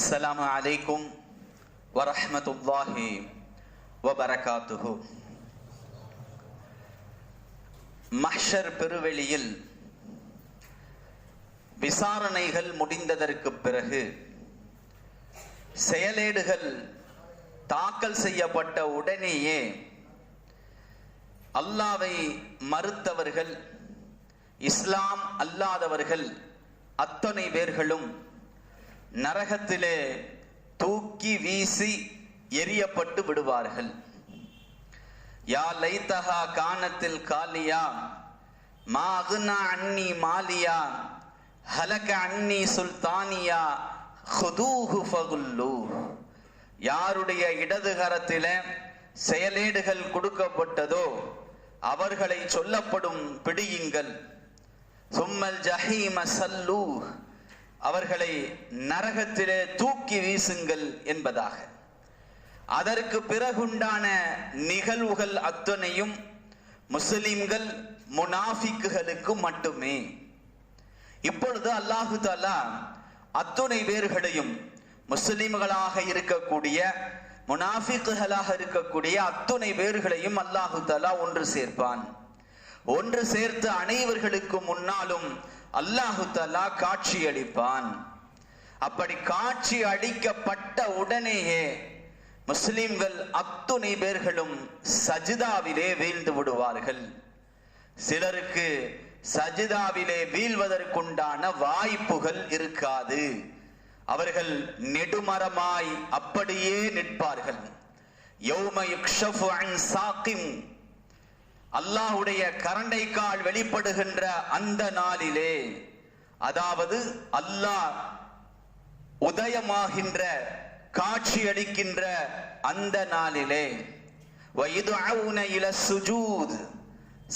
அஸ்ஸலாமு அலைக்கும் வரஹமத்துல்லாஹி வபரகாத்துஹு. மஹ்ஷர் பெருவெளியில் விசாரணைகள் முடிந்ததற்கு பிறகு செயலேடுகள் தாக்கல் செய்யப்பட்ட உடனேயே அல்லாவை மறுத்தவர்கள் இஸ்லாம் அல்லாதவர்கள் அத்தனை பேர்களும் நரகத்திலே தூக்கி வீசி எரியப்பட்டு விடுவார்கள். யா லைத்தஹா கானத்தில் காலியா மா அகுனா அன்னி மாலியா ஹலக அன்னி சுல்தானியா ஹுதூஹு ஃபகுல்லு. யாருடைய இடதுகரத்தில செயலேடுகள் கொடுக்கப்பட்டதோ அவர்களை சொல்லப்படும் பிடியுங்கள். சும்மல் ஜஹீம சல்லூ அவர்களை நரகத்திலே தூக்கி வீசுங்கள் என்பதாக. அதற்கு பிறகுண்டான நிகழ்வுகள் அத்தனையும் முஸ்லிம்கள் முனாஃபிக்குகளுக்கு மட்டுமே. இப்பொழுது அல்லாஹு தாலா அத்துணை பேர்களையும் முஸ்லிம்களாக இருக்கக்கூடிய முனாஃபிக்குகளாக இருக்கக்கூடிய அத்துணை பேர்களையும் அல்லாஹு தாலா ஒன்று சேர்ப்பான். ஒன்று சேர்த்து அனைவர்களுக்கு முன்னாலும் அல்லாஹு தலா காட்சி அளிப்பான் அப்படி காட்சி அளிக்கப்பட்ட உடனேயே முஸ்லிம்கள் அத்துணை பேர்களும் சஜிதாவிலே வீழ்ந்து விடுவார்கள். சிலருக்கு சஜிதாவிலே வீழ்வதற்குண்டான வாய்ப்புகள் இருக்காது. அவர்கள் நெடுமரமாய் அப்படியே நிற்பார்கள். யௌம யுக்ஷஃபு அன் சாக்கிம் அல்லாஹுடைய கரண்டை கால் வெளிப்படுகின்ற அந்த நாளிலே அதாவது அல்லாஹ் உதயமாகின்ற காட்சி அளிக்கின்ற அந்த நாளிலே இல சுஜூத்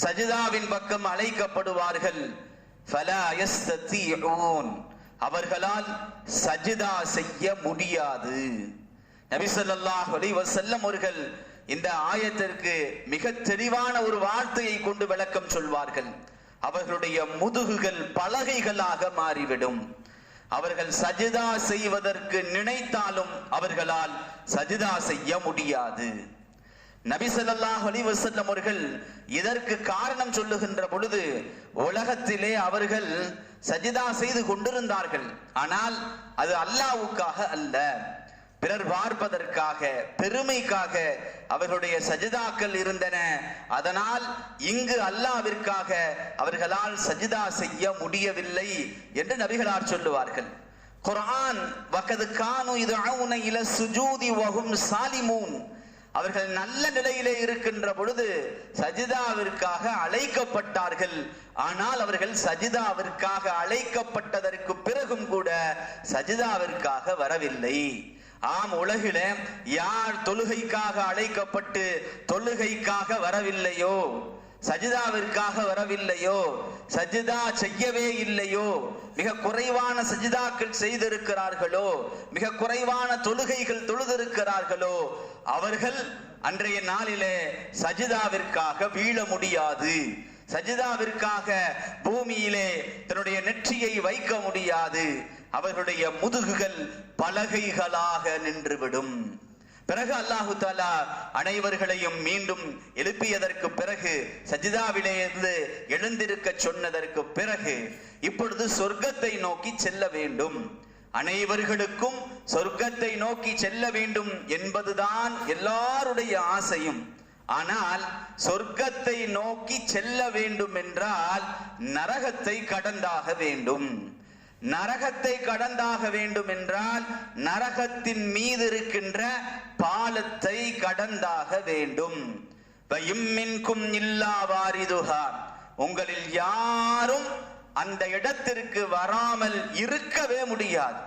சஜிதாவின் பக்கம் அழைக்கப்படுவார்கள். அவர்களால் சஜிதா செய்ய முடியாது. நபிசல்லாஹ் அலி வசல்லம் அவர்கள் இந்த ஆயத்திற்கு மிக தெளிவான ஒரு வார்த்தையை கொண்டு விளக்கம் சொல்வார்கள். அவர்களுடைய முதுகுகள் பலகைகளாக மாறிவிடும். அவர்கள் சஜிதா செய்வதற்கு நினைத்தாலும் அவர்களால் சஜிதா செய்ய முடியாது. நபி ஸல்லல்லாஹு அவர்கள் இதற்கு காரணம் சொல்லுகின்ற பொழுது உலகத்திலே அவர்கள் சஜிதா செய்து கொண்டிருந்தார்கள். ஆனால் அது அல்லாஹ்வுக்காக அல்ல. பிறர் பார்ப்பதற்காக பெருமைக்காக அவர்களுடைய சஜிதாக்கள் இருந்தன. அதனால் இங்கு அல்லாவிற்காக அவர்களால் சஜிதா செய்ய முடியவில்லை என்று நபிகளார் சொல்லுவார்கள். குரான் வகது கானு இது இல சுஜூதி வகும் சாலிமூன். அவர்கள் நல்ல நிலையிலே இருக்கின்ற பொழுது சஜிதாவிற்காக அழைக்கப்பட்டார்கள். ஆனால் அவர்கள் சஜிதாவிற்காக அழைக்கப்பட்டதற்கு பிறகும் கூட சஜிதாவிற்காக வரவில்லை. ஆம் உலகில யார் தொழுகைக்காக அழைக்கப்பட்டு தொழுகைக்காக வரவில்லையோ சஜிதாவிற்காக வரவில்லையோ சஜிதா செய்யவே இல்லையோ மிக குறைவான சஜிதாக்கள் செய்திருக்கிறார்களோ மிக குறைவான தொழுகைகள் தொழுதிருக்கிறார்களோ அவர்கள் அன்றைய நாளிலே சஜிதாவிற்காக வீழ முடியாது. சஜிதாவிற்காக பூமியிலே தன்னுடைய நெற்றியை வைக்க முடியாது. அவர்களுடைய முதுகுகள் பலகைகளாக நின்றுவிடும். பிறகு அல்லாஹு தாலா அனைவர்களையும் மீண்டும் எழுப்பியதற்கு பிறகு சஜிதாவிலே இருந்து எழுந்திருக்க சொன்னதற்கு பிறகு இப்பொழுது சொர்க்கத்தை நோக்கி செல்ல வேண்டும். அனைவர்களுக்கும் சொர்க்கத்தை நோக்கி செல்ல வேண்டும் என்பதுதான் எல்லாருடைய ஆசையும். ஆனால் சொர்க்கத்தை நோக்கி செல்ல வேண்டும் என்றால் நரகத்தை கடந்தாக வேண்டும். நரகத்தை கடந்தாக வேண்டும் என்றால் நரகத்தின் மீது இருக்கின்ற பாலத்தை கடந்தாக வேண்டும். வயும்மின்கும் இல்லா வாரிதுஹா உங்களில் யாரும் அந்த இடத்திற்கு வராமல் இருக்கவே முடியாது.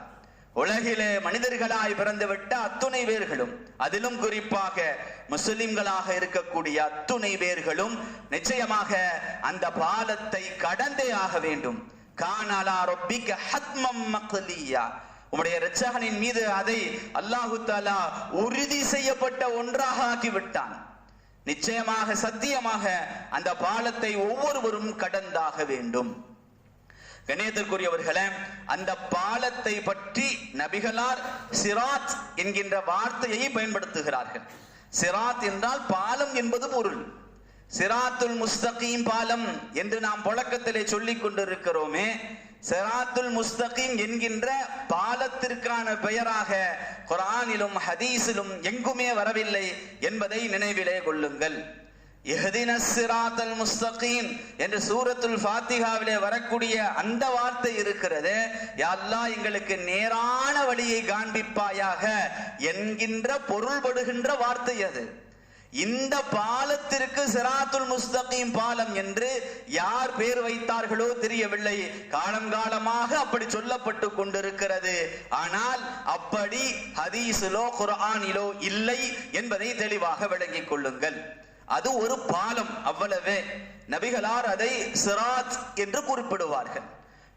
உலகிலே மனிதர்களாய் பிறந்துவிட்ட அத்துணை பேர்களும் அதிலும் குறிப்பாக முஸ்லிம்களாக இருக்கக்கூடிய அத்துணை பேர்களும் நிச்சயமாக அந்த பாலத்தை கடந்தே ஆக வேண்டும். கானாலா ரொப்பிக்க ஹத்மம் மக்லியா. உம்முடைய ரச்சகனின் மீது அதை அல்லாஹு தாலா உறுதி செய்யப்பட்ட ஒன்றாக ஆக்கி விட்டான் நிச்சயமாக சத்தியமாக அந்த பாலத்தை ஒவ்வொருவரும் கடந்தாக வேண்டும். கணேதற்குரியவர்களே அந்த பாலத்தை பற்றி நபிகளார் சிராத் என்கின்ற வார்த்தையை பயன்படுத்துகிறார்கள். சிராத் என்றால் பாலம் என்பது பொருள். சிராத்துல் முஸ்தகீம் பாலம் என்று நாம் புழக்கத்திலே சொல்லிக் கொண்டிருக்கிறோமே சிராத்துல் முஸ்தகீம் என்கின்ற பாலத்திற்கான பெயராக குரானிலும் ஹதீஸிலும் எங்குமே வரவில்லை என்பதை நினைவிலே கொள்ளுங்கள். இஹ்தின சிராத்தல் முஸ்தகீம் என்று சூரத்துல் ஃபாத்திகாவிலே வரக்கூடிய அந்த வார்த்தை இருக்கிறது யா எங்களுக்கு நேரான வழியை காண்பிப்பாயாக என்கின்ற பொருள்படுகின்ற வார்த்தை அது. இந்த பாலத்திற்கு சிராத்துல் முஸ்தகீம் பாலம் என்று யார் பேர் வைத்தார்களோ தெரியவில்லை. காலம் காலமாக அப்படி சொல்லப்பட்டு கொண்டிருக்கிறது. ஆனால் அப்படி ஹதீஸிலோ குரானிலோ இல்லை என்பதை தெளிவாக விளங்கிக் கொள்ளுங்கள். அது ஒரு பாலம் அவ்வளவே. நபிகளார் அதை சிராத் என்று குறிப்பிடுவார்கள்.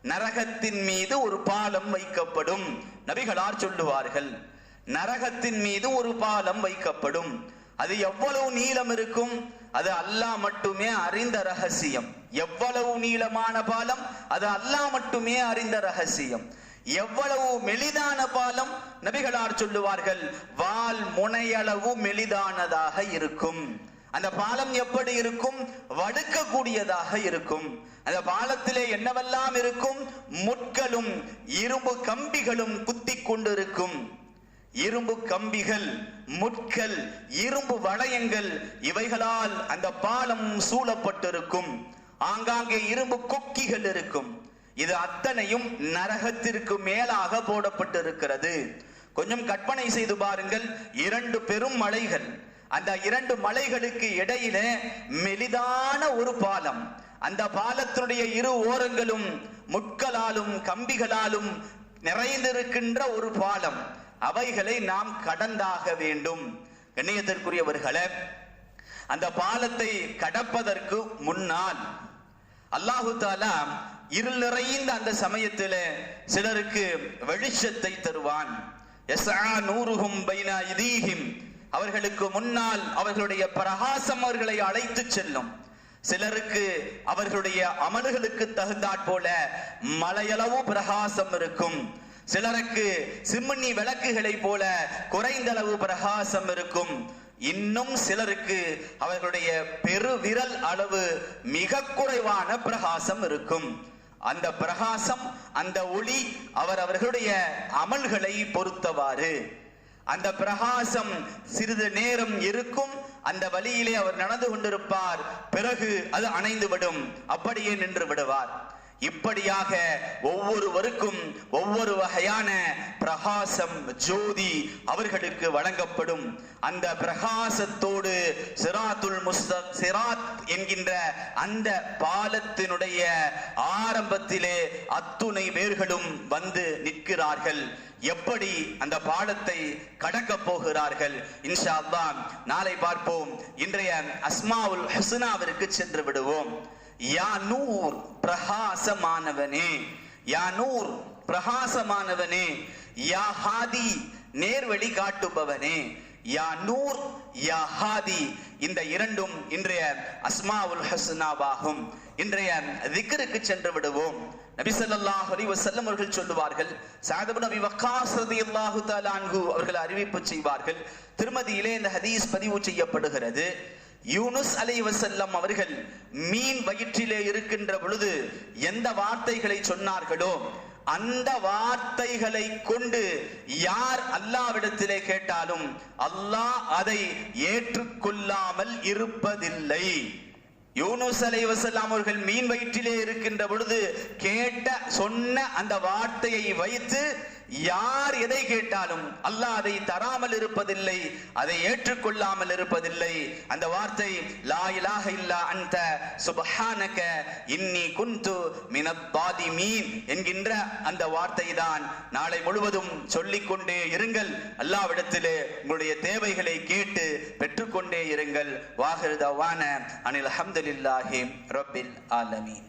நரகத்தின் மீது ஒரு பாலம் வைக்கப்படும். நபிகளார் சொல்லுவார்கள் நரகத்தின் மீது ஒரு பாலம் வைக்கப்படும். அது எவ்வளவு நீளம் இருக்கும்? அது அல்லாஹ் மட்டுமே அறிந்த ரகசியம். எவ்வளவு நீளமான பாலம்? அது அல்லாஹ் மட்டுமே அறிந்த ரகசியம். எவ்வளவு மெலிதான பாலம்? நபிகளார் சொல்லுவார்கள் வால் முனையளவு மெலிதானதாக இருக்கும். அந்த பாலம் எப்படி இருக்கும்? வடுக்கக்கூடியதாக இருக்கும். அந்த பாலத்திலே என்னவெல்லாம் இருக்கும்? முட்களும் இரும்பு கம்பிகளும் குத்தி கொண்டிருக்கும். இரும்பு கம்பிகள் முட்கள் இரும்பு வளையங்கள் இவைகளால் அந்த பாலம் சூழப்பட்டிருக்கும். ஆங்காங்கே இரும்பு கொக்கிகள் இருக்கும். இது அத்தனையும் நரகத்திற்கு மேலாக போடப்பட்டிருக்கிறது. கொஞ்சம் கற்பனை செய்து பாருங்கள். இரண்டு பெரும் மலைகள். அந்த இரண்டு மலைகளுக்கு இடையில மெலிதான ஒரு பாலம். அந்த பாலத்தினுடைய இரு ஓரங்களும் முட்களாலும் கம்பிகளாலும் நிறைந்திருக்கின்ற ஒரு பாலம். அவைகளை நாம் கடந்தாக வேண்டும். கண்ணியத்திற்குரியவர்களே அந்த பாலத்தை கடப்பதற்கு முன்னால் அல்லாஹு தாலா இருள் நிறைந்த அந்த சமயத்தில் சிலருக்கு வெளிச்சத்தை தருவான். பைனா அவர்களுக்கு முன்னால் அவர்களுடைய பிரகாசம் அவர்களை அழைத்து செல்லும். சிலருக்கு அவர்களுடைய அமல்களுக்கு தகுந்தாற் போல மலையளவு பிரகாசம் இருக்கும். சிலருக்கு சிம்மணி விளக்குகளை போல குறைந்தளவு பிரகாசம் இருக்கும். இன்னும் சிலருக்கு அவர்களுடைய பெருவிரல் அளவு மிக குறைவான பிரகாசம் இருக்கும். அந்த பிரகாசம் அந்த ஒளி அவர் அவர்களுடைய அமல்களை பொறுத்தவாறு அந்த பிரகாசம் சிறிது நேரம் இருக்கும். அந்த வழியிலே அவர் நடந்து கொண்டிருப்பார். பிறகு அது அணைந்துவிடும். அப்படியே நின்று விடுவார். இப்படியாக ஒவ்வொருவருக்கும் ஒவ்வொரு வகையான பிரகாசம் ஜோதி அவர்களுக்கு வழங்கப்படும். அந்த பிரகாசத்தோடு சிராத்துல் முஸ்த சிராத் என்கின்ற அந்த பாலத்தினுடைய ஆரம்பத்திலே அத்துணை வேர்களும் வந்து நிற்கிறார்கள். எப்படி அந்த பாலத்தை கடக்க போகிறார்கள்? இன்ஷா நாளை பார்ப்போம். இன்றைய அஸ்மாவுல் ஹசுனாவிற்கு சென்று விடுவோம். யா நூர் பிரகாசமானவனே யா நூர் பிரகாசமானவனே யா ஹாதி நேர்வழி காட்டுபவனே யா நூர் யா ஹாதி. இந்த இரண்டும் இன்றைய அஸ்மாவுல் ஹஸ்னாவாகும். இன்றைய திக்கருக்கு சென்று விடுவோம். நபி ஸல்லல்லாஹு அலைஹி அவர்கள் சொல்லுவார்கள் சாதபு நபி வக்காசதி வக்காஸ் தாலான்கு அவர்கள் அறிவிப்பு செய்வார்கள் திருமதியிலே இந்த ஹதீஸ் பதிவு செய்யப்படுகிறது. யூனுஸ் அலை வசல்லம் அவர்கள் மீன் வயிற்றிலே இருக்கின்ற பொழுது எந்த வார்த்தைகளை சொன்னார்களோ அந்த வார்த்தைகளை கொண்டு யார் அல்லாவிடத்திலே கேட்டாலும் அல்லாஹ் அதை ஏற்றுக்கொள்ளாமல் இருப்பதில்லை. யூனுஸ் அலை வசல்லாம் அவர்கள் மீன் வயிற்றிலே இருக்கின்ற பொழுது கேட்ட சொன்ன அந்த வார்த்தையை வைத்து யார் எதை கேட்டாலும் அல்லாஹ் அதை தராமல் இருப்பதில்லை அதை ஏற்றுக்கொள்ளாமல் இருப்பதில்லை. அந்த வார்த்தை லா இலாஹ இல்லா அந்த சுபஹானக இன்னி குந்து மினத் பாதிமீன் என்கின்ற அந்த வார்த்தை தான் நாளை முழுவதும் சொல்லிக்கொண்டே இருங்கள். அல்லாவிடத்திலே உங்களுடைய தேவைகளை கேட்டு பெற்றுக்கொண்டே இருங்கள். வாகிருதவான அனில் அஹமதுல்லாஹி ரபில் ஆலமீன்.